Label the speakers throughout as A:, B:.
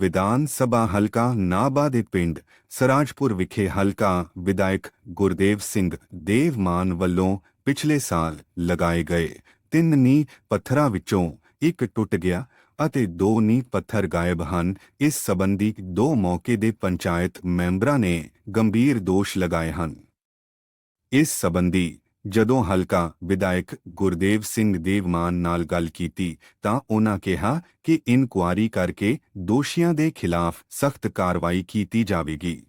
A: ਵਿਧਾਨ ਸਭਾ ਹਲਕਾ ਨਾਭਾ ਦੇ ਪਿੰਡ ਸਰਾਜਪੁਰ ਵਿਖੇ ਹਲਕਾ ਵਿਧਾਇਕ ਗੁਰਦੇਵ ਸਿੰਘ ਦੇਵਮਾਨ ਵੱਲੋਂ ਪਿਛਲੇ ਸਾਲ ਲਗਾਏ ਗਏ ਤਿੰਨ ਨੀ ਪੱਥਰਾਂ ਵਿੱਚੋਂ ਇੱਕ ਟੁੱਟ ਗਿਆ ਅਤੇ ਦੋ ਨੀ ਪੱਥਰ ਗਾਇਬ ਹਨ। ਇਸ ਸਬੰਧੀ ਦੋ ਮੌਕੇ ਦੇ ਪੰਚਾਇਤ ਮੈਂਬਰਾਂ ਨੇ ਗੰਭੀਰ ਦੋਸ਼ ਲਗਾਏ ਹਨ। ਇਸ ਸਬੰਧੀ ਜਦੋਂ ਹਲਕਾ ਵਿਧਾਇਕ ਗੁਰਦੇਵ ਸਿੰਘ ਦੇਵਮਾਨ ਨਾਲ ਗੱਲ ਕੀਤੀ ਤਾਂ ਉਹਨਾਂ ਕਿਹਾ ਕਿ ਇਨਕੁਆਰੀ ਕਰਕੇ ਦੋਸ਼ੀਆਂ ਦੇ ਖਿਲਾਫ ਸਖਤ ਕਾਰਵਾਈ ਕੀਤੀ ਜਾਵੇਗੀ।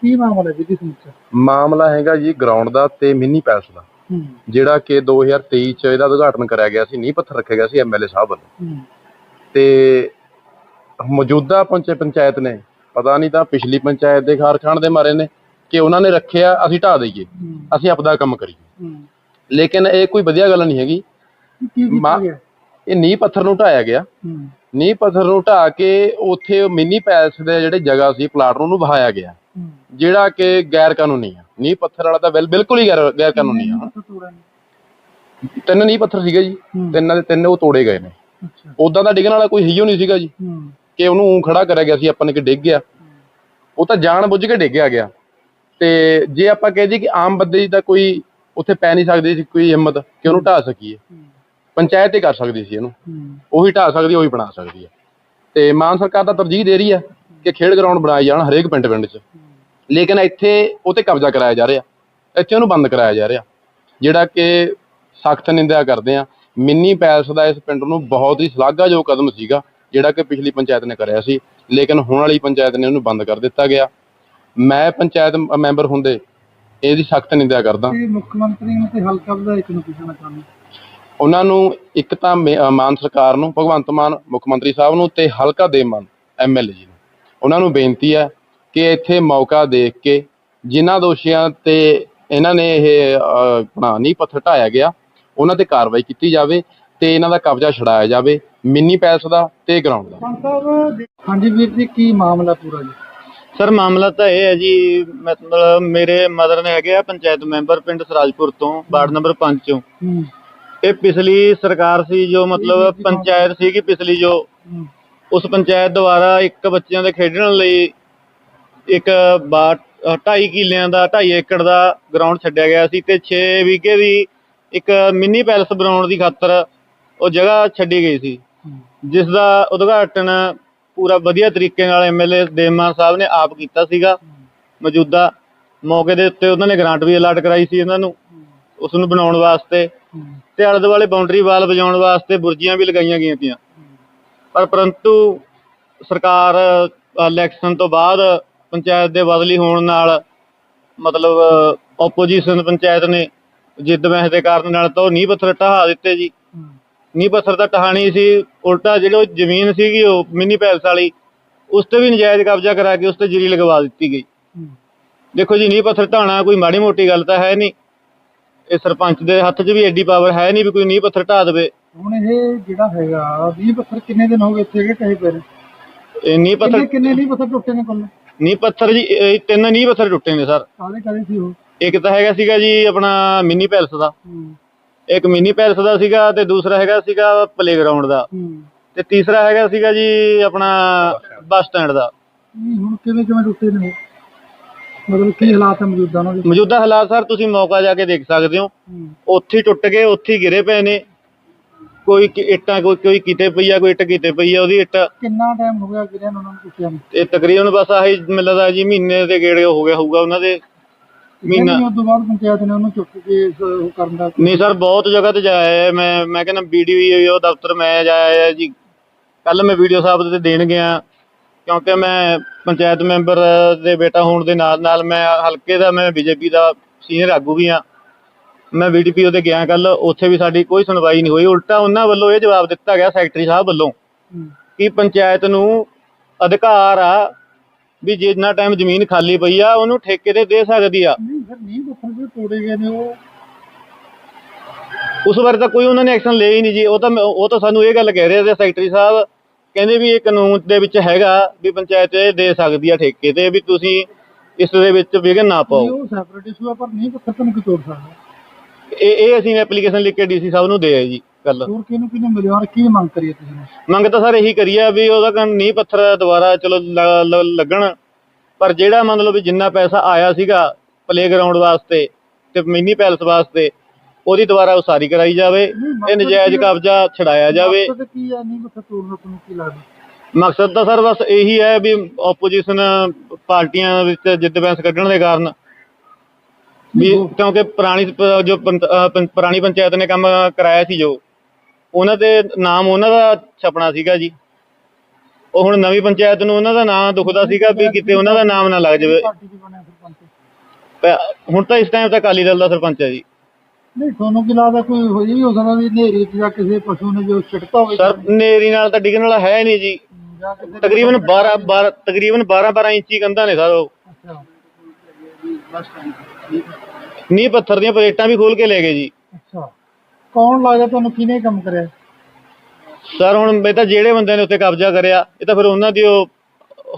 B: ਕੀ ਮਾਮਲਾ ਹੈ ਵਿਧੀ ਸਮੁੱਚਾ
C: ਮਾਮਲਾ ਹੈਗਾ ਜੀ ਗਰਾਊਂਡ ਦਾ ਤੇ ਮਿੰਨੀ ਪੈਲਸ ਦਾ।
B: ਹੂੰ।
C: ਜਿਹੜਾ ਕਿ 2023 ਚ ਇਹਦਾ ਉਦਘਾਟਨ ਕਰਿਆ ਗਿਆ ਸੀ ਨੀਂਹ ਪੱਥਰ ਰੱਖਿਆ ਗਿਆ ਸੀ ਐਮਐਲਏ ਸਾਹਿਬ ਵੱਲੋਂ।
B: ਹੂੰ।
C: ਤੇ ਮੌਜੂਦਾ ਪੰਚ- ਪੰਚਾਇਤ ਨੇ ਪਤਾ ਨਹੀਂ ਤਾਂ ਪਿਛਲੀ ਪੰਚਾਇਤ ਦੇ ਖਾਰਖਾਨ ਦੇ ਮਾਰੇ ਨੇ। ਕਿ ਉਹਨਾਂ ਨੇ ਰੱਖਿਆ ਅਸੀਂ ਢਾ ਦਈਏ। ਅਸੀਂ ਆਪਦਾ ਕੰਮ ਕਰੀਏ। ਲੇਕਿਨ ਇਹ ਕੋਈ ਵਧੀਆ ਗੱਲ ਨਹੀਂ ਹੈਗੀ। ਮਾ- ਇਹ ਨੀਂਹ ਪੱਥਰ ਨੂੰ ਢਾਇਆ ਗਿਆ। ਨੀਂਹ ਪੱਥਰ ਨੂੰ ਢਾ ਕੇ ਉੱਥੇ ਮਿੰਨੀ ਪੈਲਸ ਦੇ ਜਿਹੜੇ ਜਗ੍ਹਾ ਸੀ ਪਲਾਟ ਨੂੰ ਉਹਨੂੰ ਵਹਾਇਆ ਗਿਆ ਜਿਹੜਾ ਕਿ ਗੈਰ ਕਾਨੂੰਨੀ ਆ। ਨੀਂਹ ਪੱਥਰ ਵਾਲਾ ਤਾਂ ਬਿਲ- ਬਿਲਕੁਲ ਹੀ ਗੈਰ ਗੈਰ ਕਾਨੂੰਨੀ ਆ? ਤਿੰਨ ਨੀਂਹ ਪੱਥਰ ਸੀਗੇ ਜੀ। ਤਿੰਨਾਂ ਦੇ ਤਿੰਨ ਉਹ ਤੋੜੇ ਗਏ ਨੇ। ਉਦਾਂ ਦਾ ਡਿੱਗਣ ਵਾਲਾ ਕੋਈ ਹੀਓ ਨਹੀਂ ਸੀਗਾ ਜੀ। ਕਿ ਉਹਨੂੰ ਊਂ ਖੜਾ ਕਰਿਆ ਗਿਆ ਸੀ ਆਪਾਂ ਨੇ ਕਿ ਡਿੱਗ ਗਿਆ। ਉਹ ਤਾਂ ਜਾਣ ਬੁੱਝ ਕੇ ਡਿੱਗਿਆ ਗਿਆ। ਤੇ ਜੇ ਆਪਾਂ ਕਹਿ ਦਈਏ ਕਿ ਆਮ ਬੰਦੇ ਦੀ ਤਾਂ ਕੋਈ ਉੱਥੇ ਪੈ ਨਹੀਂ ਸਕਦੀ ਸੀ ਕੋਈ ਹਿੰਮਤ ਕਿ ਉਹਨੂੰ ਢਾ ਸਕੀਏ। ਪੰਚਾਇਤ ਹੀ ਕਰ ਸਕਦੀ ਸੀ ਇਹਨੂੰ। ਉਹੀ ਢਾ ਸਕਦੀ ਉਹੀ ਬਣਾ ਸਕਦੀ ਹੈ ਤੇ ਮਾਨ ਸਰਕਾਰ ਤਾਂ ਤਰਜੀਹ ਦੇ ਰਹੀ ਹੈ ਕਿ ਖੇਡ ਗਰਾਊਂਡ ਬਣਾਏ ਜਾਣ ਹਰੇਕ ਪਿੰਡ ਪਿੰਡ 'ਚ। ਲੇਕਿਨ ਇੱਥੇ ਉਹ ਤੇ ਕਬਜ਼ਾ ਕਰਾਇਆ ਜਾ ਰਿਹਾ। ਇੱਥੇ ਉਹਨੂੰ ਬੰਦ ਕਰਾਇਆ ਜਾ ਰਿਹਾ। ਜਿਹੜਾ ਕਿ ਸਖਤ ਨਿੰਦਿਆ ਕਰਦੇ ਆ। ਮਿੰਨੀ ਪੈਲਸ ਦਾ ਇਸ ਪਿੰਡ ਨੂੰ ਬਹੁਤ ਹੀ ਸ਼ਲਾਘਾਯੋਗ ਕਦਮ ਸੀਗਾ ਜਿਹੜਾ ਕਿ ਪਿਛਲੀ ਪੰਚਾਇਤ ਨੇ ਕਰਿਆ ਸੀ। ਲੇਕਿਨ ਹੁਣ ਵਾਲੀ ਪੰਚਾਇਤ ਨੇ ਉਹਨੂੰ ਬੰਦ ਕਰ ਦਿੱਤਾ ਗਿਆ। ਮੈਂ ਪੰਚਾਇਤ ਮ- ਮੈਂਬਰ ਹੁੰਦੇ ਇਹਦੀ ਸਖਤ ਨਿੰਦਿਆ ਕਰਦਾ।
B: ਤੇ ਮੁੱਖ ਮੰਤਰੀ ਨੂੰ ਤੇ ਹਲਕਾ ਵਿਧਾਇਕ ਨੂੰ ਪੁੱਛਣਾ ਚਾਹੁੰਦਾ
C: ਉਹਨਾਂ ਨੂੰ ਇੱਕ ਤਾਂ ਮੇ- ਅਹ ਮਾਨ ਸਰਕਾਰ ਨੂੰ ਭਗਵੰਤ ਮਾਨ ਮੁੱਖ ਮੰਤਰੀ ਸਾਹਿਬ ਨੂੰ ਤੇ ਹਲਕਾ ਦੇ ਮਾਨ ਐਮਐਲਏ ਜੀ ਨੂੰ। ਉਹਨਾਂ ਨੂੰ ਬੇਨਤੀ ਹੈ ਕਿ ਇੱਥੇ ਮੌਕਾ ਦੇਖ ਕੇ ਜਿਨ੍ਹਾਂ ਦੋਸ਼ੀਆਂ ਤੇ ਇਹਨਾਂ ਨੇ ਇਹ ਅਹ, ਆਪਣਾ ਨੀਂਹ ਪੱਥਰ ਢਾਇਆ ਗਿਆ ਉਹਨਾਂ ਤੇ ਕਾਰਵਾਈ ਕੀਤੀ ਜਾਵੇ ਤੇ ਇਹਨਾਂ ਦਾ ਕਬਜ਼ਾ ਛਡਾਇਆ ਜਾਵੇ ਮਿੰਨੀ ਪੈਲਸ ਦਾ ਤੇ ਗਰਾਊਂਡ ਦਾ।
B: ਪੰਜ ਸਾਹਿਬ ਹਾਂਜੀ ਵੀਰ ਜੀ ਕੀ ਮਾਮਲਾ ਪੂਰਾ ਜੀ?
D: ਸਰ ਮਾਮਲਾ ਤਾਂ ਇਹ ਹੈ ਜੀ ਮਤਲਬ ਮੇਰੇ ਮਦਰ ਨੇ ਹੈਗੇ ਆ ਪੰਚਾਇਤ ਮੈਂਬਰ ਪਿੰਡ ਸਰਾਜਪੁਰ ਤੋਂ ਵਾਰਡ ਨੰਬਰ 5 ਚੋਂ। ਇਹ ਪਿਛਲੀ ਸਰਕਾਰ ਸੀ ਜੋ ਮਤਲਬ ਪੰਚਾਇਤ ਸੀਗੀ ਪਿਛਲੀ ਜੋ। ਉਸ ਪੰਚਾਇਤ ਦੁਆਰਾ ਇੱਕ ਬੱਚਿਆਂ ਦੇ ਖੇਡਣ ਲਈ ਇੱਕ ਬਾ 2.5 ਕਿੱਲਿਆਂ ਦਾ 2.5 ਏਕੜ ਦਾ ਗਰਾਊਂਡ ਛੱਡਿਆ ਗਿਆ ਸੀ ਤੇ 6 ਵਿਗੇ ਦੀ ਇੱਕ ਮਿੰਨੀ ਪੈਲਸ ਬਣਾਉਣ ਦੀ ਖਾਤਰ ਉਹ ਜਗ੍ਹਾ ਛੱਡੀ ਗਈ ਸੀ। ਜਿਸ ਦਾ ਉਦਘਾਟਨ ਪੂਰਾ ਵਧੀਆ ਤਰੀਕੇ ਨਾਲ ਐਮਐਲਏ ਦੇਵਮਾਨ ਸਾਹਿਬ ਨੇ ਆਪ ਕੀਤਾ ਸੀਗਾ। ਮੌਜੂਦਾ ਮੌਕੇ ਦੇ ਉੱਤੇ ਉਹਨਾਂ ਨੇ ਗ੍ਰਾਂਟ ਵੀ ਅਲਾਟ ਕਰਾਈ ਸੀ ਇਹਨਾਂ ਨੂੰ। ਉਸ ਨੂੰ ਬਣਾਉਣ ਵਾਸਤੇ ਤੇ ਆਲੇ ਦੁਆਲੇ ਬਾਉਂਡਰੀ ਵਾਲ ਵਜਾਉਣ ਵਾਸਤੇ ਬੁਰਜੀਆਂ ਵੀ ਲਗਾਈਆਂ ਗਈਆਂ ਤੀਆਂ। ਪਰ ਪਰੰਤੂ ਸਰਕਾਰ ਇਲੈਕਸ਼ਨ ਤੋਂ ਬਾਅਦ ਪੰਚਾਇਤ ਦੇ ਬਦਲੀ ਹੋਣ ਨਾਲ ਮਤਲਬ ਆਪੋਜੀਸ਼ਨ ਪੰਚਾਇਤ ਨੇ ਜਿੱਦ ਮਹਿ ਦੇ ਕਾਰਨ ਨਾਲ ਤਾਂ ਉਹ ਨੀਂਹ ਪੱਥਰ ਢਹਾ ਦਿੱਤੇ ਜੀ। ਨੀਂਹ ਪੱਥਰ ਤਾਂ ਟਹਾਣੀ ਸੀ ਉਲਟਾ ਜਿਹੜੀ ਉਹ ਜ਼ਮੀਨ ਸੀਗੀ ਉਹ ਮਿੰਨੀ ਪੈਲਸ ਵਾਲੀ ਉਸ ਤੇ ਵੀ ਨਜਾਇਜ਼ ਕਬਜ਼ਾ ਕਰਾ ਕੇ ਉਸ ਤੇ ਜਰੀ ਲਗਵਾ ਦਿੱਤੀ ਗਈ। ਦੇਖੋ ਜੀ ਨੀਂਹ ਪੱਥਰ ਢਾਣਾ ਕੋਈ ਮਾੜੀ ਮੋਟੀ ਗੱਲ ਤਾਂ ਹੈ ਨਹੀਂ। ਇਹ ਸਰਪੰਚ ਦੇ ਹੱਥ 'ਚ ਵੀ ਐਡੀ ਪਾਵਰ ਹੈ ਨਹੀਂ ਵੀ ਕੋਈ ਨੀਂਹ ਪੱਥਰ ਢਾ ਦੇਵੇ।
B: ਹੁਣ ਇਹ ਜਿਹੜਾ ਹੈਗਾ 20 ਪੱਥਰ ਕਿੰਨੇ ਦਿਨ ਹੋ ਗਏ ਇੱਥੇ ਹੈਗੇ ਕਹੇ ਪਏ ਨੇ?
D: ਇਹ
B: ਕਿੰਨੇ
D: ਪੱਥਰ
B: ਕਿੰਨੇ ਨਹੀਂ ਪੱਥਰ ਟੁੱਟੇ ਨੇ ਕੋਲ
D: ਨੀਂਹ ਪੱਥਰ ਜੀ ਇਹ ਤਿੰਨ ਨੀਂਹ ਪੱਥਰ ਟੁੱਟੇ ਨੇ ਸਰ।
B: ਕਾਹਦੇ ਕਾਹਦੇ ਸੀ ਉਹ?
D: ਇੱਕ ਤਾਂ ਹੈਗਾ ਸੀਗਾ ਜੀ ਆਪਣਾ ਮਿੰਨੀ ਪੈਲਸ ਦਾ।
B: ਹੂੰ,
D: ਇੱਕ ਮਿੰਨੀ ਪੈਲਸ ਦਾ ਸੀਗਾ ਤੇ ਦੂਸਰਾ ਹੈਗਾ ਸੀਗਾ ਪਲੇਗਰਾਉਂਡ ਦਾ। ਤੇ ਤੀਸਰਾ ਹੈਗਾ ਸੀਗਾ ਜੀ ਆਪਣਾ ਬੱਸ ਸਟੈਂਡ ਦਾ।
B: ਨਹੀਂ ਹੁਣ ਕਿਵੇਂ ਕਿਵੇਂ ਟੁੱਟੇ ਨੇ ਉਹ? ਮਤਲਬ ਕੀ ਹਾਲਾਤ ਹੈ ਮੌਜੂਦਾ ਉਹਨਾਂ ਦੇ?
D: ਮੌਜੂਦਾ ਹਾਲਾਤ ਸਰ ਤੁਸੀਂ ਮੌਕਾ ਜਾ ਕੇ ਦੇਖ ਸਕਦੇ ਹੋ।
B: ਹੂੰ,
D: ਉੱਥੇ ਹੀ ਟੁੱਟ ਗਏ ਉੱਥੇ ਹੀ ਗਿਰੇ ਪਏ ਨੇ। ਕੋਈ ਕਿ- ਇੱਟਾਂ ਕੋਈ ਕੋਈ ਕਿਤੇ ਪਈ ਆ ਕੋਈ ਇੱਟ ਕਿਤੇ ਪਈ ਆ ਉਹਦੀ ਇੱਟ।
B: ਕਿੰਨਾ ਟਾਈਮ ਹੋ ਗਿਆ ਗਿਰਿਆ ਨੂੰ ਉਹਨਾਂ ਨੂੰ ਟੁੱਟਿਆ ਨੂੰ?
D: ਤੇ ਤਕਰੀਬਨ ਬਸ ਆਹੀ ਮੈਨੂੰ ਲੱਗਦਾ ਜੀ ਮਹੀਨੇ ਦੇ ਗੇੜੇ ਹੋ ਗਿਆ ਹੋਊਗਾ ਉਹਨਾਂ ਦੇ। ਮਹੀਨਾ
B: ਉਸ ਤੋਂ ਬਾਅਦ ਪੰਚਾਇਤ ਨੇ ਉਹਨੂੰ ਚੁੱਕ ਕੇ ਇਸ ਉਹ ਕਰਨ ਦਾ
D: ਨਹੀਂ ਸਰ ਬਹੁਤ ਜਗ੍ਹਾ ਤੇ ਜਾਇਆ ਹੈ। ਮੈਂ ਮੈਂ ਕਹਿੰਦਾ ਵੀਡੀਓ ਦਫ਼ਤਰ ਮੈਂ ਜਾਇਆ ਹੈ ਜੀ। ਕੱਲ ਮੈਂ ਵੀਡੀਓ ਸਾਹਿਬ ਦੇ ਦੇਣ ਗਿਆ। ਕਿਉਂਕਿ ਮੈਂ ਪੰਚਾਇਤ ਮੈਂਬਰ ਦੇ ਬੇਟਾ ਹੋਣ ਦੇ ਨਾਲ ਨਾਲ ਮੈਂ ਹਲਕੇ ਦਾ ਮੈਂ ਬੀਜੇਪੀ ਦਾ ਸੀਨੀਅਰ ਆਗੂ ਵੀ ਹਾਂ। ਮੈਂ ਵੀਡੀਪੀਓ ਤੇ ਗਿਆ ਕੱਲ ਉੱਥੇ ਵੀ ਸਾਡੀ ਕੋਈ ਸੁਣਵਾਈ ਨਹੀਂ ਹੋਈ। ਉਲਟਾ ਉਹਨਾਂ ਵੱਲੋਂ ਇਹ ਜਵਾਬ ਦਿੱਤਾ ਗਿਆ ਸੈਕਟਰੀ ਸਾਹਿਬ ਵੱਲੋਂ ਕਿ ਪੰਚਾਇਤ ਨੂੰ ਅਧਿਕਾਰ ਆ ਵੀ ਜਿੰਨਾ ਟਾਈਮ ਜ਼ਮੀਨ ਖਾਲੀ ਪਈ ਆ ਉਹਨੂੰ ਠੇਕੇ ਤੇ ਦੇ ਸਕਦੀ ਆ।
B: ਨਹੀਂ ਫਿਰ ਨਹੀਂ ਪੱਥਰ ਜਿਹੜੇ ਤੋੜੇ ਗਏ ਨੇ ਉਹ।
D: ਉਸ ਬਾਰੇ ਤਾਂ ਕੋਈ ਉਹਨਾਂ ਨੇ ਐਕਸ਼ਨ ਲਿਆ ਹੀ ਨਹੀਂ ਜੀ। ਉਹ ਤਾਂ ਉਹ ਤਾਂ ਸਾਨੂੰ ਇਹ ਗੱਲ ਕਹਿ ਰਹੇ ਸੀ ਸੈਕਟਰੀ ਸਾਹਿਬ ਕਹਿੰਦੇ ਵੀ ਇਹ ਕਾਨੂੰਨ ਦੇ ਵਿੱਚ ਹੈਗਾ ਵੀ ਪੰਚਾਇਤ ਇਹ ਦੇ ਸਕਦੀ ਆ ਠੇਕੇ ਤੇ ਵੀ ਤੁਸੀਂ ਇਸ ਦੇ ਵਿੱਚ ਵਿਘਨ ਨਾ ਪਾਓ।
B: ਉਹ ਸੈਪਰੇਟ ਇਸ਼ੂ ਆ ਪਰ ਨਹੀਂ ਨਹੀਂ ਕੋਈ ਤੋੜ ਸਕਦਾ?
D: ਇਹ ਇਹ ਅਸੀਂ ਐਪਲੀਕੇਸ਼ਨ ਲਿਖ ਕੇ ਡੀਸੀ ਸਾਹਿਬ ਨੂੰ ਦੇ ਆਏ ਜੀ ਕੱਲ
B: ਹੋਰ ਕਿਹਨੂੰ ਕਿਹਨੂੰ ਮਿਲਿਆ ਔਰ ਕੀ ਮੰਗ ਕਰੀਏ ਤੁਸੀਂ?
D: ਮੰਗ ਤਾਂ ਸਰ ਇਹੀ ਕਰੀ ਆ ਵੀ ਉਹਦਾ ਕੰਨ ਨੀਂਹ ਪੱਥਰ ਦੁਬਾਰਾ ਚਲੋ ਲ- ਲ- ਲੱਗਣ। ਪਰ ਜਿਹੜਾ ਮੰਨ ਲਓ ਵੀ ਜਿੰਨਾ ਪੈਸਾ ਆਇਆ ਸੀਗਾ ਪਲੇਗਰਾਉਂਡ ਵਾਸਤੇ ਤੇ ਮਿੰਨੀ ਪੈਲਸ ਵਾਸਤੇ ਉਹਦੀ ਦੁਬਾਰਾ ਉਸਾਰੀ ਕਰਾਈ ਜਾਵੇ ਇਹ ਨਜਾਇਜ਼ ਕਬਜ਼ਾ ਛਡਾਇਆ ਜਾਵੇ।
B: ਮਕਸਦ ਕੀ ਨਹੀਂ ਨੂੰ ਕੀ ਲੱਗਦਾ?
D: ਮਕਸਦ ਤਾਂ ਸਰ ਬਸ ਇਹੀ ਹੈ ਵੀ ਆਪੋਜੀਸ਼ਨ ਪਾਰਟੀਆਂ ਵਿੱਚ ਜਿੱਦ ਬੈਂਸ ਕੱਢਣ ਦੇ ਕਾਰਨ ਵੀ ਕਿਉਂਕਿ ਪੁਰਾਣੀ ਪ- ਜੋ ਪੰਤ- ਅਹ ਪੰ- ਪੁਰਾਣੀ ਪੰਚਾਇਤ ਨੇ ਕੰਮ ਕਰਾਇਆ ਸੀ ਜੋ ਉਹਨਾਂ ਦੇ ਨਾਮ ਉਹਨਾਂ ਦਾ ਛਪਣਾ ਸੀਗਾ ਜੀ। ਉਹ ਹੁਣ ਨਵੀਂ ਪੰਚਾਇਤ ਨੂੰ ਉਹਨਾਂ ਦਾ ਨਾਮ ਦੁਖਦਾ ਸੀਗਾ ਵੀ ਕਿਤੇ ਉਹਨਾਂ ਦਾ ਨਾਮ ਨਾ ਲੱਗ ਜਾਵੇ।
B: ਪਾਰਟੀ ਦੀ ਬਣਿਆ ਸਰਪੰਚ
D: ਪ- ਹੁਣ ਤਾਂ ਇਸ ਟਾਈਮ ਤਾਂ ਅਕਾਲੀ ਦਲ ਦਾ ਸਰਪੰਚ ਹੈ ਜੀ।
B: ਨਹੀਂ ਤੁਹਾਨੂੰ ਕੀ ਲੱਗਦਾ ਕੋਈ ਹੋ ਇਹ ਵੀ ਹੋ ਸਕਦਾ ਵੀ ਹਨੇਰੀ ਚ ਜਾਂ ਕਿਸੇ ਪਸ਼ੂ ਨੇ ਜੋ ਛਿੜਕਾ ਹੋਵੇ
D: ਸਰ ਨੇਰੀ ਨਾਲ ਤਾਂ ਡਿੱਗਣ ਵਾਲਾ ਹੈ ਨਹੀਂ ਜੀ।
B: ਜਾਂ ਕਿਸੇ
D: ਤਕਰੀਬਨ 12 12 ਤਕਰੀਬਨ 12 12 ਇੰਚੀ ਕੰਧਾਂ ਨੇ ਸਰ ਉਹ।
B: ਅੱਛਾ।
D: ਨੀਂਹ ਪੱਥਰ ਦੀਆਂ ਪਲੇਟਾਂ ਵੀ ਖੋਲ ਕੇ ਲੈ ਗਏ ਜੀ।
B: ਅੱਛਾ। ਕੌਣ ਲੱਗਦਾ ਤੁਹਾਨੂੰ ਕਿਹਨੇ ਕੰਮ ਕਰਿਆ?
D: ਸਰ ਹੁਣ ਇਹ ਤਾਂ ਜਿਹੜੇ ਬੰਦੇ ਨੇ ਉੱਤੇ ਕਬਜ਼ਾ ਕਰਿਆ ਇਹ ਤਾਂ ਫਿਰ ਉਹਨਾਂ ਦੀ ਉਹ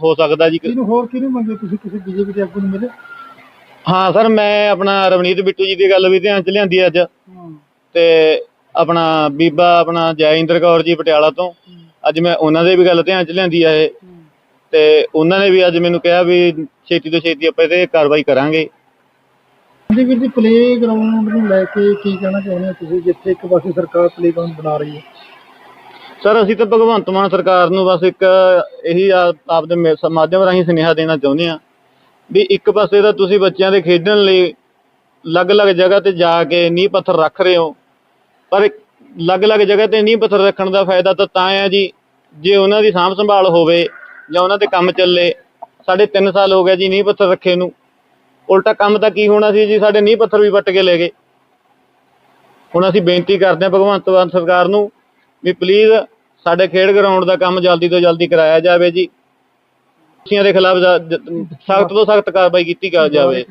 D: ਹੋ ਸਕਦਾ ਜੀ। ਕਿ-
B: ਕਿਹਨੂੰ ਹੋਰ ਕਿਹਨੂੰ ਮੰਗੇ ਤੁਸੀਂ? ਕਿਸੇ ਬੀਜੇਪੀ ਦੇ ਆਗੂ ਨੂੰ ਮਿਲੇ?
D: ਹਾਂ ਸਰ ਮੈਂ ਆਪਣਾ ਰਵਨੀਤ ਬਿੱਟੂ ਜੀ ਦੀ ਗੱਲ ਵੀ ਧਿਆਨ ਚ ਲਿਆਂਦੀ ਅੱਜ। ਤੇ ਆਪਣਾ ਬੀਬਾ ਆਪਣਾ ਜੈਇੰਦਰ ਕੌਰ ਜੀ ਪਟਿਆਲਾ ਤੋਂ। ਅੱਜ ਮੈਂ ਉਹਨਾਂ ਦੇ ਵੀ ਗੱਲ ਧਿਆਨ ਚ ਲਿਆਂਦੀ ਆ ਇਹ। ਤੇ ਉਹਨਾਂ ਨੇ ਵੀ ਅੱਜ ਮੈਨੂੰ ਕਿਹਾ ਵੀ ਛੇਤੀ ਤੋਂ ਛੇਤੀ ਆਪਾਂ ਇਹਤੇ ਕਾਰਵਾਈ ਕਰਾਂਗੇ।
B: ਜੀ ਵੀਰ ਜੀ ਪਲੇ ਗਰਾਊਂਡ ਨੂੰ ਲੈ ਕੇ ਕੀ ਕਹਿਣਾ ਚਾਹੁੰਦੇ ਹੋ ਤੁਸੀਂ, ਜਿੱਥੇ ਇੱਕ ਪਾਸੇ ਸਰਕਾਰ ਪਲੇ ਗਰਾਊਂਡ ਬਣਾ ਰਹੀ ਹੈ?
D: ਸਰ, ਅਸੀਂ ਤਾਂ ਭਗਵੰਤ ਮਾਨ ਸਰਕਾਰ ਨੂੰ ਬਸ ਇੱਕ ਇਹੀ ਆ- ਆਪਦੇ ਮੇ- ਮਾਧਿਅਮ ਰਾਹੀਂ ਸੁਨੇਹਾ ਦੇਣਾ ਚਾਹੁੰਦੇ ਆ ਵੀ ਇੱਕ ਪਾਸੇ ਤਾਂ ਤੁਸੀਂ ਬੱਚਿਆਂ ਦੇ ਖੇਡਣ ਲਈ ਅਲੱਗ-ਅਲੱਗ ਜਗ੍ਹਾ ਤੇ ਜਾ ਕੇ ਨੀਂਹ ਪੱਥਰ ਰੱਖ ਰਹੇ ਹੋ, ਪਰ ਇੱਕ ਅਲੱਗ-ਅਲੱਗ ਜਗ੍ਹਾ ਤੇ ਨੀਂਹ ਪੱਥਰ ਰੱਖਣ ਦਾ ਫਾਇਦਾ ਤਾਂ ਤਾਂ ਆ ਜੀ। ਜੇ ਉਹਨਾਂ ਦੀ ਸਾਂਭ ਸੰਭਾਲ ਹੋਵੇ ਜਾਂ ਉਹਨਾਂ ਤੇ ਕੰਮ ਚੱਲੇ, ਸਾਡੇ 3 ਸਾਲ ਹੋ ਗਏ ਜੀ ਨੀਂਹ ਪੱਥਰ ਰੱਖੇ ਨੂੰ। ਉਲਟਾ ਕੰਮ ਤਾਂ ਕੀ ਹੋਣਾ ਸੀ ਜੀ ਸਾਡੇ ਨੀਂਹ ਪੱਥਰ ਵੀ ਵੱਟ ਕੇ ਲੈ ਗਏ। ਹੁਣ ਅਸੀਂ ਬੇਨਤੀ ਕਰਦੇ ਹਾਂ ਭਗਵੰਤ ਮਾਨ ਸਰਕਾਰ ਨੂੰ ਵੀ ਪਲੀਜ਼ ਸਾਡੇ ਖੇਡ ਗਰਾਊਂਡ ਦਾ ਕੰਮ ਜਲਦੀ ਤੋਂ ਜਲਦੀ ਕਰਾਇਆ ਜਾਵੇ ਜੀ। ਦੋਸ਼ੀਆਂ ਦੇ ਖਿਲਾਫ ਸਖਤ ਤੋਂ ਸਖਤ ਕਾਰਵਾਈ ਕੀਤੀ ਜਾਵੇ।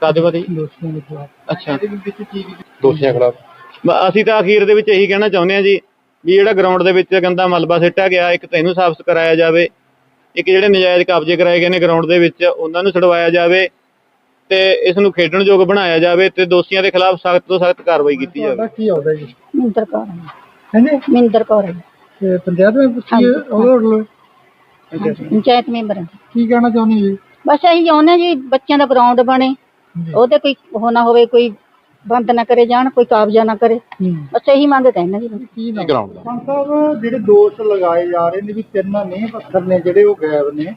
D: ਕਾਦੇ ਬਾਰੇ
B: ਦੇ ਖਿਲਾਫ।
D: ਅੱਛਾ।
C: ਦੋਸ਼ੀਆਂ ਖਿਲਾਫ।
D: ਅਸੀਂ ਤਾਂ ਅਖੀਰ ਦੇ ਵਿੱਚ ਇਹੀ ਕਹਿਣਾ ਚਾਹੁੰਦੇ ਹਾਂ ਜੀ ਵੀ ਜਿਹੜਾ ਗਰਾਊਂਡ ਦੇ ਵਿੱਚ ਗੰਦਾ ਮਲਬਾ ਸਿੱਟਿਆ ਗਿਆ ਇੱਕ ਤੈਨੂੰ ਸਾਫ਼ ਕਰਾਇਆ ਜਾਵੇ। ਇੱਕ ਜਿਹੜੇ ਨਜਾਇਜ਼ ਕਬਜ਼ੇ ਕਰਾਏ ਗਏ ਨੇ ਗਰਾਊਂਡ ਦੇ ਵਿੱਚ ਉਹਨਾਂ ਨੂੰ ਛਡਵਾਇਆ ਜਾਵੇ ਤੇ ਇਸ ਨੂੰ ਖੇਡਣ ਯੋਗ ਬਣਾਇਆ ਜਾਵੇ ਤੇ ਦੋਸ਼ੀਆਂ ਦੇ ਖਿਲਾਫ ਸਖਤ ਤੋਂ ਸਖਤ ਕਾਰਵਾਈ ਕੀਤੀ ਜਾਵੇ।
B: ਤੁਹਾਡਾ ਕੀ ਆਉਂਦਾ ਜੀ?
E: ਮਿੰਦਰ ਕੌਰ
B: ਹਾਂਜੀ?
E: ਮਿੰਦਰ ਕੌਰ ਹੈ।
B: ਤੇ ਪੰਚਾਇਤ ਵਿੱਚ ਪੁੱਛੀਏ ਉਹਦੇ
E: ਪੰਚਾਇਤ ਮੈਂਬਰ ਹਾਂ।
B: ਕੀ ਕਹਿਣਾ ਚਾਹੁੰਦੇ ਜੀ?
E: ਬਸ ਅਸੀਂ ਚਾਹੁੰਦੇ ਹਾਂ ਜੀ ਬੱਚਿਆਂ ਦਾ ਗਰਾਊਂਡ ਬਣੇ। ਉਹਦੇ ਕੋਈ ਉਹ ਨਾ ਹੋਵੇ ਕੋਈ ਬੰਦ ਨਾ ਕਰੇ ਜਾਣ ਕੋਈ ਕਾਬਜ਼ਾ ਨਾ ਕਰੇ।
B: ਹੂੰ।
E: ਬਸ ਇਹੀ ਮੰਗ ਕਹਿਣਾ ਜੀ
B: ਕੀ ਨਾ
C: ਗਰਾਊਂਡ ਦਾ
B: ਸੰਤ ਸਾਹਿਬ ਜਿਹੜੇ ਦੋਸ਼ ਲਗਾਏ ਜਾ ਰਹੇ ਨੇ ਵੀ ਤਿੰਨ ਨਹੀਂ ਪੱਥਰ ਨੇ ਜਿਹੜੇ ਉਹ ਗਾਇਬ ਨੇ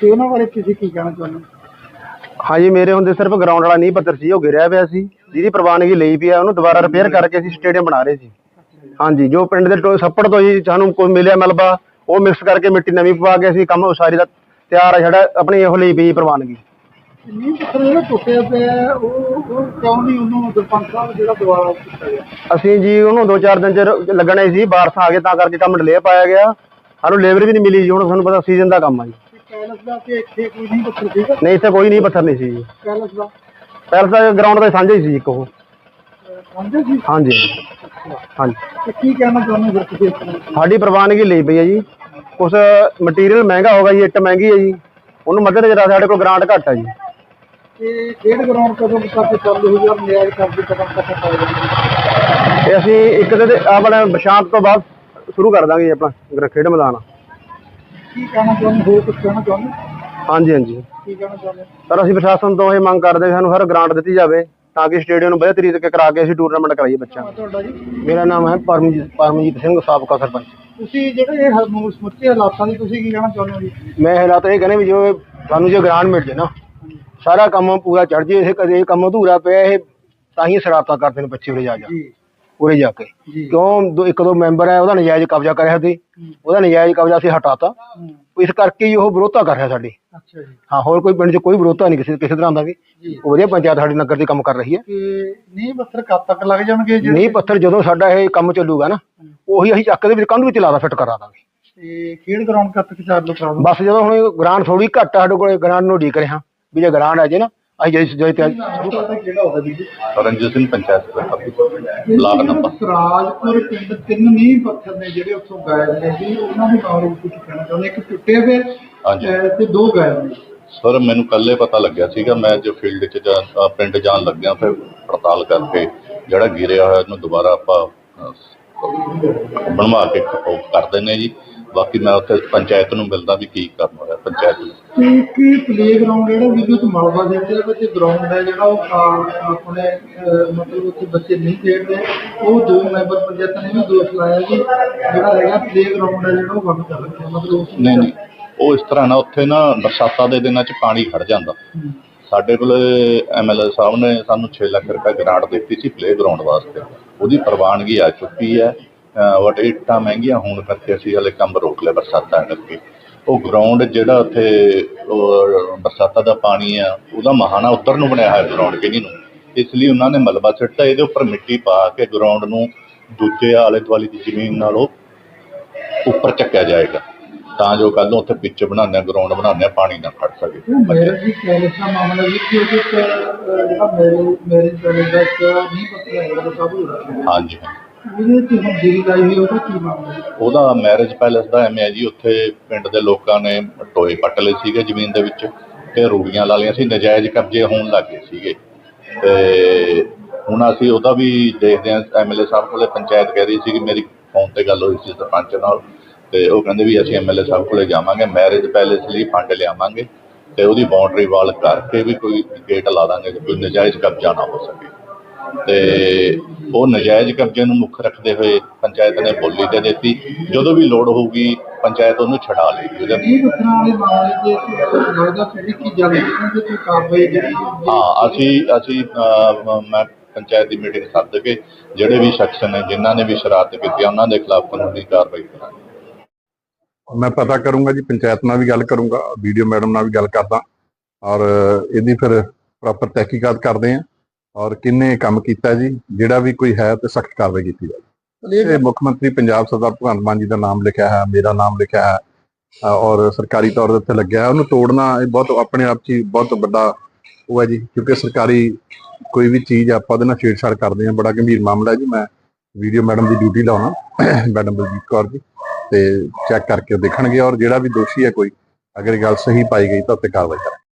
B: ਤੇ ਉਹਨਾਂ ਬਾਰੇ ਤੁਸੀਂ ਕੀ ਕਹਿਣਾ ਚਾਹੁੰਦੇ? ਹੋ
F: ਹਾਂਜੀ ਮੇਰੇ ਹੁੰਦੇ ਸਿਰਫ ਗਰਾਊਂਡ ਵਾਲਾ ਨਹੀਂ ਪੱਥਰ ਸੀ ਉਹ ਗਿਰਿਆ ਪਿਆ ਸੀ। ਜਿਹਦੀ ਪ੍ਰਵਾਨਗੀ ਲਈ ਪਈ ਆ ਉਹਨੂੰ ਦੁਬਾਰਾ ਰਿਪੇਅਰ ਕਰਕੇ ਅਸੀਂ ਸਟੇਡੀਅਮ ਬਣਾ ਰਹੇ ਸੀ। ਹਾਂਜੀ ਜੋ ਪਿੰਡ ਦੇ ਟੋ- ਛੱਪੜ ਤੋਂ ਜੀ ਸਾਨੂੰ ਕੋਈ ਮਿਲਿਆ ਮਲਬਾ ਉਹ ਮਿਕਸ ਕਰਕੇ ਮਿੱਟੀ ਨਵੀਂ ਪਵਾ ਕੇ ਅਸੀਂ ਕੰਮ ਉਸਾਰੀ ਦਾ ਤਿਆਰ ਆ ਜਿਹੜਾ ਆਪਣੀ ਇਹੋ ਲਈ ਪਈ ਪ੍ਰਵਾਨਗੀ।
B: ਨਹੀਂ ਪੱਥਰ ਜਿਹੜਾ ਟੁੱਟਿਆ ਪਿਆ ਹੈ, ਉਹ ਉਹ ਕਿਉਂ ਨਹੀਂ ਉਹਨੂੰ ਸਰਪੰਚ ਸਾਹਿਬ ਜਿਹੜਾ ਦੁਬਾਰਾ ਕੀਤਾ ਗਿਆ?
F: ਅਸੀਂ ਜੀ ਉਹਨੂੰ 2-4 ਦਿਨ ਚ ਰ- ਲੱਗਣੇ ਸੀ ਬਾਰਸ ਆ ਗਏ ਤਾਂ ਕਰਕੇ ਕੰਮ ਡਿਲੇ ਪਾਇਆ ਗਿਆ। ਸਾਨੂੰ ਲੇਬਰ ਵੀ ਨਹੀਂ ਮਿਲੀ ਜੀ ਹੁਣ ਤੁਹਾਨੂੰ ਪਤਾ ਸੀਜ਼ਨ ਦਾ ਕੰਮ ਆ ਜੀ।
B: ਤੇ ਕੈਲਸ ਦਾ ਤੇ ਇੱਥੇ ਕੋਈ ਨਹੀਂ ਪੱਥਰ ਸੀਗਾ?
F: ਨਹੀਂ ਇੱਥੇ ਕੋਈ ਨਹੀਂ ਪੱਥਰ ਨਹੀਂ ਸੀ ਜੀ।
B: ਕੈਲਸ ਦਾ?
F: ਗਰਾਊਂਡ ਦਾ ਸਾਂਝਾ ਹੀ ਸੀ ਇੱਕ ਉਹ।
B: ਸਮਝੇ ਸੀ?
F: ਹਾਂਜੀ। ਹਾਂਜੀ।
B: ਤੇ ਕੀ ਕਹਿਣਾ ਚਾਹੁੰਦੇ ਹੋ ਫਿਰ ਤੁਸੀਂ ਇਸ ਤਰ੍ਹਾਂ?
F: ਸਾਡੀ ਪ੍ਰਵਾਨਗੀ ਲਈ ਪਈ ਹੈ ਜੀ। ਕੁਛ ਮਟੀਰੀਅਲ ਮਹਿੰਗਾ ਹੋਗਾ ਜੀ ਇੱਟ ਮਹਿੰਗੀ ਹੈ ਜੀ। ਉਹਨੂੰ ਮੱਦੇ ਨਜ਼ਰ ਸਾਡੇ ਕੋਲ ਗ੍ਰਾਂਟ ਘੱਟ ਹੈ ਜੀ।
B: ਤੇ ਖੇਡ ਗਰਾਊਂਡ ਕਦੋਂ ਤੱਕ ਚਾਲੂ ਹੋ? ਜਾਣ ਨਿਆਜ਼ ਕਰਦੇ ਕਦੋਂ ਤੱਕ ਪਾਏਗਾ
F: ਤੇ ਅਸੀਂ ਇੱਕ ਦਿਨ ਆਪਣਾ ਬਰਸਾਤ ਤੋਂ ਬਾਅਦ ਸ਼ੁਰੂ ਕਰ ਦਾਂਗੇ ਆਪਣਾ ਖੇਡ ਮੈਦਾਨ
B: ਕੀ ਕਹਿਣਾ ਚਾਹੁੰਦੇ ਹੋ? ਕੁਝ ਕਹਿਣਾ ਚਾਹੁੰਦੇ
F: ਹਾਂਜੀ ਹਾਂਜੀ।
B: ਕੀ ਕਹਿਣਾ ਚਾਹੁੰਦੇ
F: ਪਰ ਅਸੀਂ ਪ੍ਰਸ਼ਾਸਨ ਤੋਂ ਇਹ ਮੰਗ ਕਰਦੇ ਹਾਂ ਸਾਨੂੰ ਹਰ ਗ੍ਰਾਂਟ ਦਿੱਤੀ ਜਾਵੇ ਤਾਂ ਕਿ ਸਟੇਡੀਅਮ ਨੂੰ ਵਧੀਆ ਤਰੀਕੇ ਕਰਾ ਕੇ ਅਸੀਂ ਟੂਰਨਾਮੈਂਟ ਕਰਾਈਏ ਦਾ
B: ਜੀ?
F: ਮੇਰਾ ਨਾਮ ਹੈ ਪਰਮਜੀਤ ਪਰਮਜੀਤ ਸਿੰਘ ਸਾਬਕਾ ਸਰਪੰਚ।
B: ਤੁਸੀਂ ਜਿਹੜੇ ਇਹ ਸਮੁੱਚੇ ਹਾਲਾਤਾਂ ਦੀ ਤੁਸੀਂ ਕੀ ਕਹਿਣਾ ਚਾਹੁੰਦੇ ਹੋ ਜੀ?
F: ਮੈਂ ਹਾਲਾਤ ਇਹ ਕਹਿੰਦੇ ਵੀ ਜੋ ਸਾਨੂੰ ਜੋ ਗ੍ਰਾਂਟ ਮਿਲ ਜੇ ਨਾ ਸਾਰਾ ਕੰਮ ਪੂਰਾ ਚੜ ਜੇ ਇਹ ਕਦੇ ਇਹ ਕੰਮ ਅਧੂਰਾ ਪਿਆ ਇਹ ਤਾਂ ਹੀ ਸ਼ਰਾਰਤਾਂ ਕਰਦੇ ਨੇ ਬੱਚੇ ਉਰੇ ਜਾ ਜਾ
B: ਜੀ।
F: ਉਰੇ ਜਾ ਕੇ।
B: ਜੀ।
F: ਕਿਉਂ ਦੋ ਇੱਕ ਦੋ ਮੈਂਬਰ ਹੈ ਉਹਦਾ ਨਜਾਇਜ਼ ਕਬਜ਼ਾ ਕਰਿਆ ਸੀ। ਉਹਦਾ ਨਜਾਇਜ਼ ਕਬਜ਼ਾ ਅਸੀਂ ਹਟਾਤਾ।
B: ਹੂੰ,
F: ਇਸ ਕਰਕੇ ਹੀ ਉਹ ਵਿਰੋਧਤਾ ਕਰ ਰਿਹਾ ਸਾਡੀ।
B: ਅੱਛਾ ਜੀ।
F: ਹਾਂ ਹੋਰ ਕੋਈ ਪਿੰਡ 'ਚ ਕੋਈ ਵਿਰੋਧਤਾ ਨਹੀਂ ਕਿਸੇ ਕਿਸੇ ਤਰ੍ਹਾਂ ਦਾ ਵੀ।
B: ਜੀ।
F: ਉਹ ਵਧੀਆ ਪੰਚਾਇਤ ਸਾਡੀ ਨਗਰ ਦੀ ਕੰਮ ਕਰ ਰਹੀ ਹੈ।
B: ਤੇ ਨਹੀਂ ਪੱਥਰ ਕਦ ਤੱਕ ਲੱਗ ਜਾਣਗੇ ਜਿਹੜੇ
F: ਨਹੀਂ ਪੱਥਰ ਜਦੋਂ ਸਾਡਾ ਇਹ ਕੰਮ ਚੱਲੂਗਾ ਨਾ ਉਹੀ ਅਸੀਂ ਚੱਕ ਦੇ ਵਿੱਚ ਕੰਧ ਵਿੱਚ ਲਾਦਾ ਫਿੱਟ ਕਰਾ ਦਾਂਗੇ।
B: ਤੇ ਖੇਡ ਗਰਾਊਂਡ ਕਦ ਤੱਕ ਚਾਲੂ ਕਰਾ ਦੋ
F: ਬਸ ਜਦੋਂ ਹੁਣ ਗ੍ਰਾਂਟ ਥੋੜੀ ਘੱਟ ਆ ਸਾਡੇ ਕੋਲ ਗ੍ਰਾਂਟ ਨੂੰ ਉਡੀਕ ਰਹੇ। ਹਾਂ ਵੀ ਜੇ ਗ੍ਰਾਂਟ ਆ ਜੇ ਨਾ ਅਸੀਂ ਜੇ ਜੇ ਤੇ
B: ਕਿਹੜਾ ਹੋਗਾ ਜੀ
C: Ranjit Singh panchayat secretary block number.
B: Sarajpur ਪਿੰਡ ਤਿੰਨ ਨੀਂਹ ਪੱਥਰ ਨੇ ਜਿਹੜੇ ਉੱਥੋਂ ਗਾਇਬ ਨੇ ਜੀ ਉਹਨਾਂ ਦੇ ਬਾਰੇ ਕੁਝ ਕਹਿਣਾ ਚਾਹੁੰਦੇ ਇੱਕ ਟੁੱਟੇ ਹੋਏ। ਅਹ, ਤੇ ਦੋ ਗਾਇਬ ਨੇ।
G: ਸਰ ਮੈਨੂੰ ਕੱਲੇ ਪਤਾ ਲੱਗਿਆ ਸੀਗਾ ਮੈਂ ਜੋ ਫੀਲਡ 'ਚ ਜਾ ਅ, ਪਿੰਡ ਜਾਣ ਲੱਗਿਆ ਫਿਰ ਪੜਤਾਲ ਕਰਕੇ ਜਿਹੜਾ ਗਿਰਿਆ ਹੋਇਆ ਇਹਨੂੰ ਦੁਬਾਰਾ ਆਪਾਂ ਅ, ਬਣਵਾ ਕੇ ਉਹ ਕਰ ਦਿੰਦੇ ਜੀ। ਬਾਕੀ ਮੈਂ ਉੱਥੇ ਪੰਚਾਇਤ ਨੂੰ ਮਿਲਦਾ ਵੀ ਕੀ ਕਰਨ ਹੋਇਆ ਪੰਚਾਇਤ ਨੂੰ।
B: ਤੇ ਕੀ ਪਲੇਗਰਾਉਂਡ ਜਿਹੜਾ ਵੀਡੀਓ ਚ ਮਲਬਾ ਦੇਖਦੇ ਵਿੱਚ ਗਰਾਊਂਡ ਹੈ ਜਿਹੜਾ ਉਹ ਆਪਣੇ ਮਤਲਬ ਉੱਥੇ ਬੱਚੇ ਨਹੀਂ ਖੇਡਦੇ। ਉਹ ਦੋ ਮੈਂਬਰ ਪੰਚਾਇਤ ਨੇ ਵੀ ਦੋਸ਼ ਲਾਇਆ ਕਿ ਜਿਹੜਾ ਹੈਗਾ ਪਲੇਗਰਾਉਂਡ ਹੈ ਜਿਹੜਾ ਉਹ ਬੰਦ ਕਰ ਰੱਖਿਆ ਮਤਲਬ ਉਸ
G: ਨਹੀਂ ਨਹੀਂ। ਉਹ ਇਸ ਤਰ੍ਹਾਂ ਨਾ ਉੱਥੇ ਨਾ ਬਰਸਾਤਾਂ ਦੇ ਦਿਨਾਂ 'ਚ ਪਾਣੀ ਖੜ ਜਾਂਦਾ। ਸਾਡੇ ਕੋਲ ਐਮਐਲਏ ਸਾਹਿਬ ਨੇ ਸਾਨੂੰ 6 ਲੱਖ ਰੁਪਏ ਗ੍ਰਾਂਟ ਦਿੱਤੀ ਸੀ ਪਲੇ ਗਰਾਊਂਡ ਵਾਸਤੇ। ਉਹਦੀ ਪ੍ਰਵਾਨਗੀ ਆ ਚੁੱਕੀ ਹੈ। ਬਟ ਇੱਟਾਂ ਮਹਿੰਗੀਆਂ ਹੋਣ ਕਰਕੇ ਅਸੀਂ ਹਲੇ ਕੰਮ ਰੋਕ ਲਿਆ ਬਰਸਾਤਾਂ ਕਰਕੇ। ਉਹ ਗਰਾਊਂਡ ਜਿਹੜਾ ਉੱਥੇ ਬਰਸਾਤਾਂ ਦਾ ਪਾਣੀ ਆ ਉਹਦਾ ਮਹਾਨਾ ਉੱਤਰ ਨੂੰ ਬਣਿਆ ਹੋਇਆ ਗਰਾਊਂਡ ਕਿਨੀ ਨੂੰ। ਇਸ ਲਈ ਉਹਨਾਂ ਨੇ ਮਲਬਾ ਸਿੱਟਾ ਇਹਦੇ ਉੱਪਰ ਮਿੱਟੀ ਪਾ ਕੇ ਗਰਾਊਂਡ ਨੂੰ ਦੂਜੇ ਆਲੇ ਦੁਆਲੇ ਦੀ ਜ਼ਮੀਨ ਨਾਲੋਂ ਉੱਪਰ ਚੱਕਿਆ ਜਾਏਗਾ। ਤਾਂ ਜੋ ਕੱਲ ਨੂੰ ਉੱਥੇ ਪਿੱਚ ਬਣਾਉਂਦੇ ਆ ਗਰਾਊਂਡ ਬਣਾਉਂਦੇ ਆ ਪਾਣੀ ਨਾ ਖੜ ਸਕੇ।
B: ਮੇਰੇ ਵੀ ਪੈਲਸ ਦਾ ਮਾਮਲਾ ਵੀ ਕਿ ਉਹਦੇ ਚ ਅਹ, ਜਿਹੜਾ ਮੇਰੇ ਮੇਰੇ ਪੈਲਸ ਦਾ ਇੱਕ ਨਹੀਂ ਪਤਾ ਹੈਗਾ ਤਾਂ ਸਭ ਹੋਇਆ
G: ਹਾਂਜੀ ਹਾਂ
B: ਉਹਦੇ ਚ ਹੁਣ ਜਿਹੜੀ ਲਾਈ ਹੋਈ ਉਹਦਾ ਕੀ ਮਾਮਲਾ ਹੈ
G: ਉਹਦਾ ਮੈਰਿਜ ਪੈਲੇਸ ਦਾ ਐਵੇਂ ਹੈ ਜੀ, ਉੱਥੇ ਪਿੰਡ ਦੇ ਲੋਕਾਂ ਨੇ ਟੋਏ ਪੱਟ ਲਏ ਸੀਗੇ ਜ਼ਮੀਨ ਦੇ ਵਿੱਚ ਤੇ ਰੂੜੀਆਂ ਲਾ ਲਈਆਂ ਸੀ, ਨਜਾਇਜ਼ ਕਬਜ਼ੇ ਹੋਣ ਲੱਗੇ ਸੀਗੇ। ਤੇ ਹੁਣ ਅਸੀਂ ਉਹਦਾ ਵੀ ਦੇਖਦੇ ਹਾਂ ਐਮਐਲਏ ਸਾਹਿਬ ਕੋਲੇ ਪੰਚਾਇਤ ਕਹਿ ਰਹੀ ਸੀ ਕਿ ਮੇਰੀ ਫੋਨ ਤੇ ਗੱਲ ਹੋਈ ਸੀ ਸਰਪੰਚ ਨਾਲ ਤੇ ਉਹ ਕਹਿੰਦੇ ਵੀ ਅਸੀਂ ਐਮਐਲਏ ਸਾਹਿਬ ਕੋਲੇ ਜਾਵਾਂਗੇ ਮੈਰਿਜ ਪੈਲੇਸ ਲਈ ਫੰਡ ਲਿਆਵਾਂਗੇ ਤੇ ਉਹਦੀ ਬਾਉਂਡਰੀ ਵਾਲ ਕਰਕੇ ਵੀ ਕੋਈ ਗੇਟ ਲਾ ਦਾਂਗੇ ਕਿ ਕੋਈ ਨਜਾਇਜ਼ ਕਬਜ਼ਾ ਨਾ ਹੋ ਸਕੇ। ਤੇ ਉਹ ਨਜਾਇਜ਼ ਕਬਜ਼ੇ ਨੂੰ ਮੁੱਖ ਰੱਖਦੇ ਹੋਏ ਪੰਚਾਇਤ ਨੇ ਬੋਲੀ ਦੇ ਦਿੱਤੀ। ਜਦੋਂ ਵੀ ਲੋੜ ਹੋਊਗੀ ਪੰਚਾਇਤ ਉਹਨੂੰ ਛਡਾ ਉਹਦੇ
B: ਜਿਹੜੀ
G: ਹਾਂ। ਅਸੀਂ ਅਸੀਂ ਅਹ, ਮ- ਮੈਂ ਪੰਚਾਇਤ ਦੀ ਮੀਟਿੰਗ ਸੱਦ ਕੇ ਜਿਹੜੇ ਵੀ ਸ਼ਖਸ ਨੇ ਜਿਨ੍ਹਾਂ ਨੇ ਵੀ ਸ਼ਰਾਰਤ ਕੀਤੀ ਆ, ਉਹਨਾਂ ਦੇ ਖਿਲਾਫ ਕਾਨੂੰਨੀ ਕਾਰਵਾਈ ਕਰਾਂਗੇ।
H: ਮੈਂ ਪਤਾ ਕਰੂੰਗਾ ਜੀ ਪੰਚਾਇਤ ਨਾਲ ਵੀ ਗੱਲ ਕਰੂੰਗਾ ਵੀਡੀਓ ਮੈਡਮ ਨਾਲ ਵੀ ਗੱਲ ਕਰਦਾ। ਔਰ ਇਹਦੀ ਫਿਰ ਪ੍ਰੋਪਰ ਤਹਿਕੀਕਾਤ ਕਰਦੇ ਆਂ ਔਰ ਕਿੰਨੇ ਕੰਮ ਕੀਤਾ ਜੀ? ਜਿਹੜਾ ਵੀ ਕੋਈ ਹੈ ਤੇ ਸਖਤ ਕਾਰਵਾਈ ਕੀਤੀ ਜਾਵੇ। ਇਹ ਮੁੱਖ ਮੰਤਰੀ ਪੰਜਾਬ ਸਰਦਾਰ ਭਗਵੰਤ ਮਾਨ ਜੀ ਦਾ ਨਾਮ ਲਿਖਿਆ ਹੈ ਮੇਰਾ ਨਾਮ ਲਿਖਿਆ ਹੈ ਔਰ ਸਰਕਾਰੀ ਤੌਰ ਦੇ ਉੱਤੇ ਲੱਗਿਆ ਹੈ। ਉਹਨੂੰ ਤੋੜਨਾ ਇਹ ਬਹੁਤ ਆਪਣੇ ਆਪ 'ਚ ਬਹੁਤ ਵੱਡਾ ਉਹ ਹੈ ਜੀ ਕਿਉਂਕਿ ਸਰਕਾਰੀ ਕੋਈ ਵੀ ਚੀਜ਼ ਆਪਾਂ ਉਹਦੇ ਨਾਲ ਛੇੜਛਾੜ ਕਰਦੇ ਹਾਂ। ਬੜਾ ਗੰਭੀਰ ਮਾਮਲਾ ਹੈ ਜੀ। ਮੈਂ ਵੀਡੀਓ ਮੈਡਮ ਦੀ ਡਿਊਟੀ ਲਾਉਣਾ ਮੈਡਮ ਬਲਜੀਤ ਕੌਰ ਜੀ ਤੇ ਚੈੱਕ ਕਰਕੇ ਦੇਖਣਗੇ। ਔਰ ਜਿਹੜਾ ਵੀ ਦੋਸ਼ੀ ਹੈ ਕੋਈ ਅਗਰ ਗੱਲ ਸਹੀ ਪਾਈ ਗਈ ਤਾਂ ਉੱਤੇ ਕਾਰਵਾਈ ਕਰਾਂਗੇ।